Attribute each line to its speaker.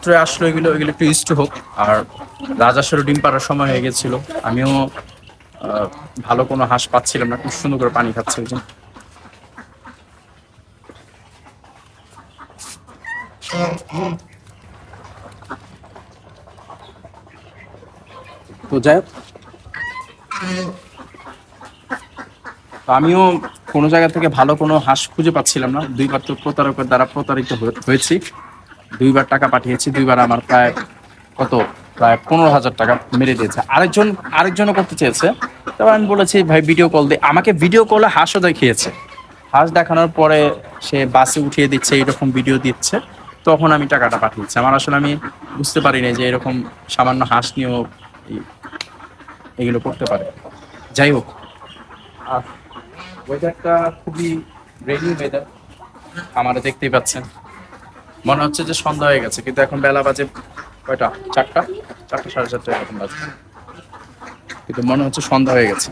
Speaker 1: মাত্রই আসলো, এগুলো এগুলো একটু ইস্টু হোক। আর রাজাসেরও ডিম পাড়ার সময় হয়ে গেছিল। আমিও ভালো কোনো হাঁস পাচ্ছিলাম না, খুব সুন্দর করে পানি খাচ্ছে ওই তো যাই আমিও কোনো জায়গা থেকে ভালো কোনো হাঁস খুঁজে পাচ্ছিলাম না। দুইবার তো প্রতারকের দ্বারা প্রতারিত হয়ে- হয়েছি। দুইবার টাকা পাঠিয়েছি, দুইবার আমার প্রায় কত? প্রায় পনেরো হাজার টাকা মেরে দিয়েছে। আরেকজন, আরেকজনও করতে চেয়েছে। তবে আমি বলেছি, ভাই ভিডিও কল দিয়ে আমাকে ভিডিও কলে হাঁসও দেখিয়েছে। হাঁস দেখানোর পরে সে বাসে উঠিয়ে দিচ্ছে, এরকম ভিডিও দিচ্ছে। তখন আমি টাকাটা পাঠিয়েছি। আমার আসলে আমি বুঝতে পারিনি যে এরকম সামান্য হাঁস নিয়েও এগুলো করতে পারে। যাই হোক। আর ওয়েদারটা খুবই রেনি ওয়েদার আমারা দেখতেই পাচ্ছেন। মনে হচ্ছে যে সন্ধ্যা হয়ে গেছে, কিন্তু এখন বেলা বাজে কয়টা? চারটা? চারটা সাড়ে চারটা এরকম বাজে। কিন্তু মনে হচ্ছে সন্ধ্যা হয়ে গেছে।